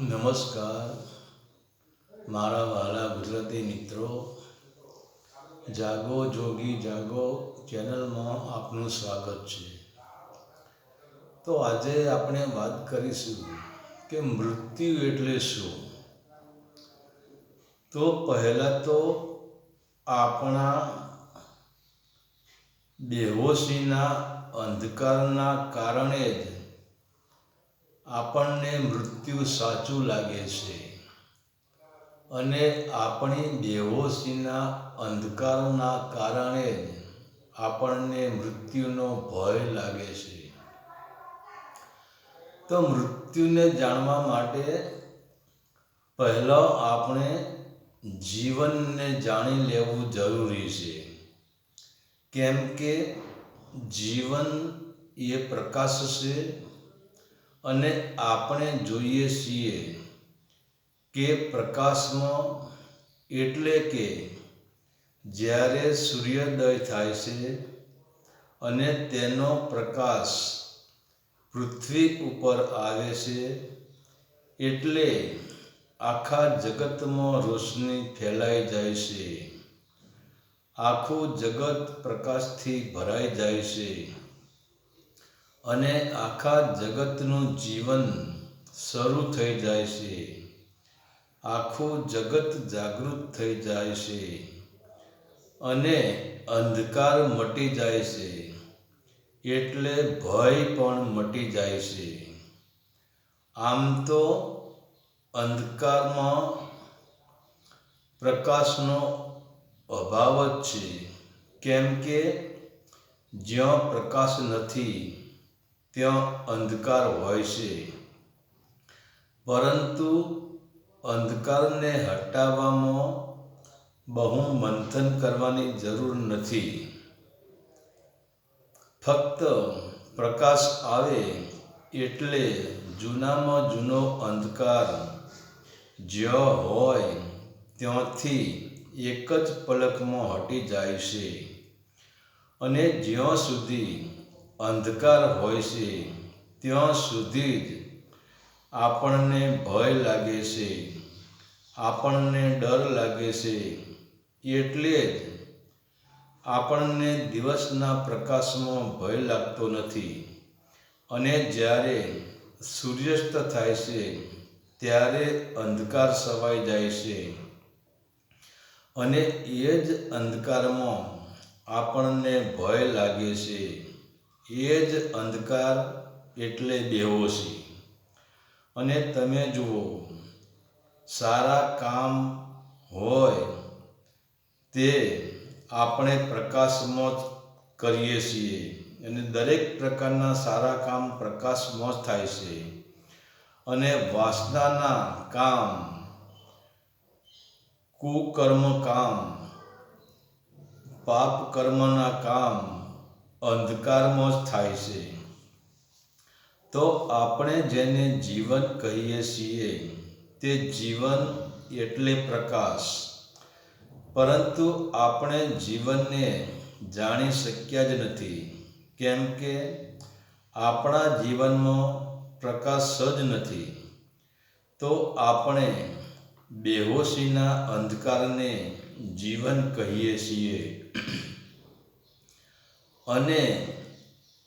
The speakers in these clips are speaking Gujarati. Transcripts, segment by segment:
નમસ્કાર. મારા વાલા ગુજરાતી મિત્રો, જાગો જોગી જાગો ચેનલમાં આપનું સ્વાગત છે. તો આજે આપણે વાત કરીશું કે મૃત્યુ એટલે શું? તો પહેલાં તો આપણા બેહોશીના અંધકારના કારણે જ આપણને મૃત્યુ સાચું લાગે છે. અને આપણી બેહોશીના અંધકારના કારણે જ આપણને મૃત્યુનો ભય લાગે છે. તો મૃત્યુને જાણવા માટે પહેલાં આપણે જીવનને જાણી લેવું જરૂરી છે. કેમ કે જીવન એ પ્રકાશ છે અને આપણે જોઈએ છીએ કે પ્રકાશમાં એટલે કે જ્યારે સૂર્યોદય થાય છે અને તેનો પ્રકાશ પૃથ્વી ઉપર આવે છે એટલે આખા જગતમાં રોશની ફેલાઈ જાય છે. આખું જગત પ્રકાશથી ભરાઈ જાય છે. અને આખા જગતનું જીવન શરૂ થઈ જાય છે. આખું જગત જાગૃત થઈ જાય છે અને અંધકાર મટી જાય છે. એટલે ભય પણ મટી જાય છે. આમ તો અંધકારમાં પ્રકાશનો અભાવ જ છે. કેમ કે જ્યાં પ્રકાશ નથી ત્યાં અંધકાર હોય છે. પરંતુ અંધકારને હટાવવામાં બહુ મંથન કરવાની જરૂર નથી. ફક્ત પ્રકાશ આવે એટલે જૂનામાં જૂનો અંધકાર જ્યાં હોય ત્યાંથી એક જ પલકમાં હટી જાય છે. અને જ્યાં સુધી અંધકાર હોય છે, ત્યાં સુધી જ આપણને ભય લાગે છે, આપણને ડર લાગે છે, એટલે જ આપણને દિવસના પ્રકાશમાં ભય લાગતો નથી. અને જ્યારે સૂર્યાસ્ત થાય છે, ત્યારે અંધકાર સવાઈ જાય છે. અને એ જ અંધકારમાં આપણને ભય લાગે છે. એ જ અંધકાર એટલે બેહોશી. અને તમે જુઓ, સારા કામ હોય તે આપણે પ્રકાશમાં જ કરીએ છીએ. અને દરેક પ્રકારના સારા કામ પ્રકાશમાં જ થાય છે. અને વાસનાના કામ, કુકર્મ કામ પાપ કર્મના કામ અંધકારમાં જ થાય છે. તો આપણે જેને જીવન કહીએ છીએ, તે જીવન એટલે પ્રકાશ. પરંતુ આપણે જીવનને જાણી શક્યા જ નથી. કેમ કે આપણા જીવનમાં પ્રકાશ જ નથી. તો આપણે બેહોશીના અંધકારને જીવન કહીએ છીએ. અને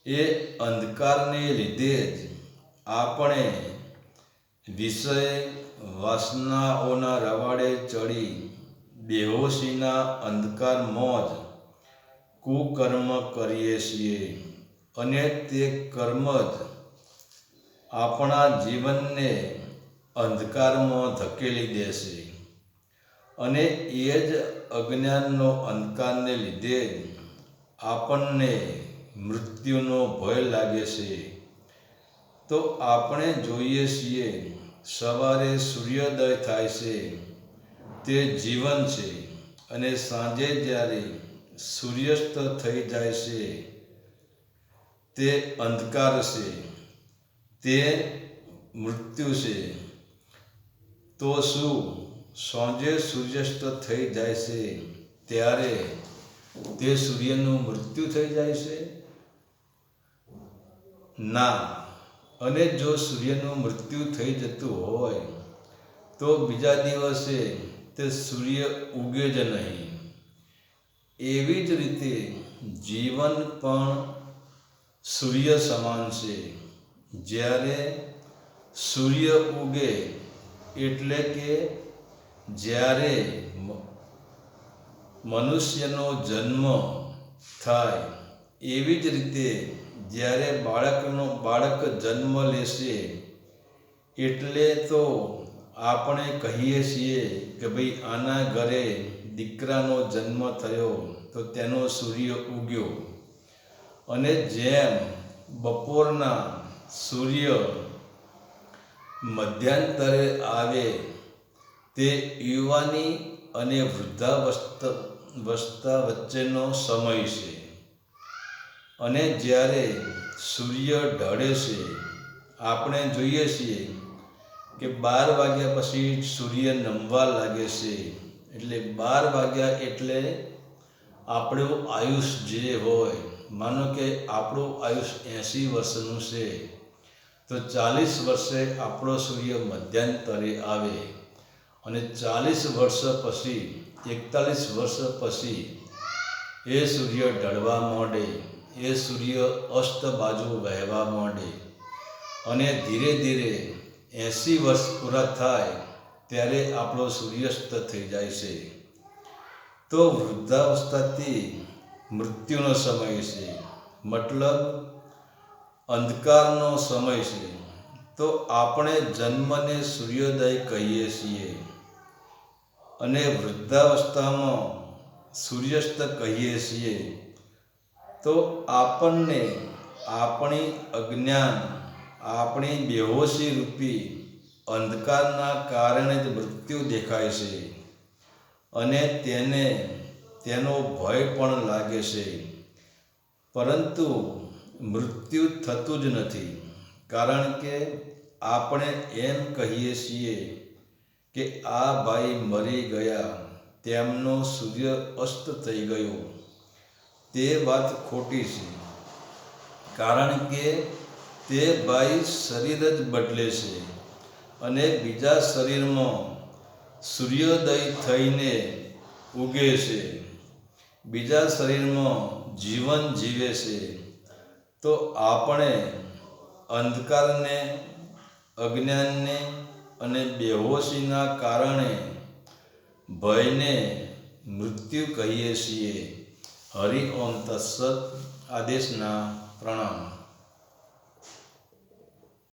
એ અંધકારને લીધે જ આપણે વિષય વાસનાઓના રવાડે ચડી બેહોશીના અંધકારમાં જ કુકર્મ કરીએ છીએ અને તે કર્મ જ આપણા જીવનને અંધકારમાં ધકેલી દેશે. અને એ જ અજ્ઞાનનો અંધકારને લીધે આપણને મૃત્યુનો ભય લાગે છે. તો આપણે જોઈએ છીએ, સવારે સૂર્યોદય થાય છે, તે જીવન છે અને સાંજે જ્યારે સૂર્યાસ્ત થઈ જાય છે, તે અંધકાર છે, તે મૃત્યુ છે. તો શું સાંજે સૂર્યાસ્ત થઈ જાય છે, ત્યારે તે સૂર્યનું મૃત્યુ થઈ જાય છે? ના. અને જો સૂર્યનું મૃત્યુ થઈ જતું હોય, તો બીજા દિવસે તે સૂર્ય ઉગે જ નહીં. એવી જ રીતે જીવન પણ સૂર્ય સમાન છે. જ્યારે સૂર્ય ઉગે એટલે કે જ્યારે મનુષ્યનો જન્મ થાય એવી જ રીતે જ્યારે બાળકનો બાળક જન્મ લેશે એટલે તો આપણે કહીએ છીએ કે ભાઈ આના ઘરે દીકરાનો જન્મ થયો તો તેનો સૂર્ય ઉગ્યો. અને જેમ બપોરના સૂર્ય મધ્યાંતરે આવે તે યુવાની અને વૃદ્ધાવસ્થા વસ્થા વચ્ચેનો સમય છે. અને જ્યારે સૂર્ય ઢળે છે, આપણે જોઈએ છીએ કે બાર વાગ્યા પછી સૂર્ય નમવા લાગે છે. એટલે બાર વાગ્યા એટલે આપણું આયુષ જે હોય, માનો કે આપણું આયુષ એંસી વર્ષનું છે, તો ચાલીસ વર્ષે આપણો સૂર્ય મધ્યાંતરે આવે. અને ચાલીસ વર્ષ પછી, એકતાલીસ વર્ષ પછી, એ સૂર્ય ઢળવા માંડે, એ સૂર્ય અસ્ત બાજુ વહેવા માંડે અને ધીરે ધીરે એંસી વર્ષ પૂરા થાય ત્યારે આપણો સૂર્યાસ્ત થઈ જાય છે. તો વૃદ્ધાવસ્થાથી મૃત્યુનો સમય છે. મતલબ અંધકારનો સમય છે. તો આપણે જન્મને સૂર્યોદય કહીએ છીએ. અને વૃદ્ધાવસ્થામાં સૂર્યાસ્ત કહીએ છીએ, તો આપણને આપણી અજ્ઞાન, આપણી બેહોશી રૂપી અંધકારના કારણે જ મૃત્યુ દેખાય છે અને તેને, તેનો ભય પણ લાગે છે. પરંતુ મૃત્યુ થતું જ નથી, કારણ કે આપણે એમ કહીએ છીએ કે આ ભાઈ મરી ગયા, તેમનો સૂર્ય અસ્ત થઈ ગયો. તે વાત ખોટી છે, કારણ કે તે ભાઈ શરીર જ બદલે છે અને બીજા શરીરમાં સૂર્યોદય થઈને ઉગે છે. બીજા શરીરમાં જીવન જીવે છે. તો આપણે અંધકારને, અજ્ઞાનને અને બેહોશીના કારણે ભયને મૃત્યુ કહીએ છીએ. હરિ ઓમ તત્સત આદેશના પ્રણામ.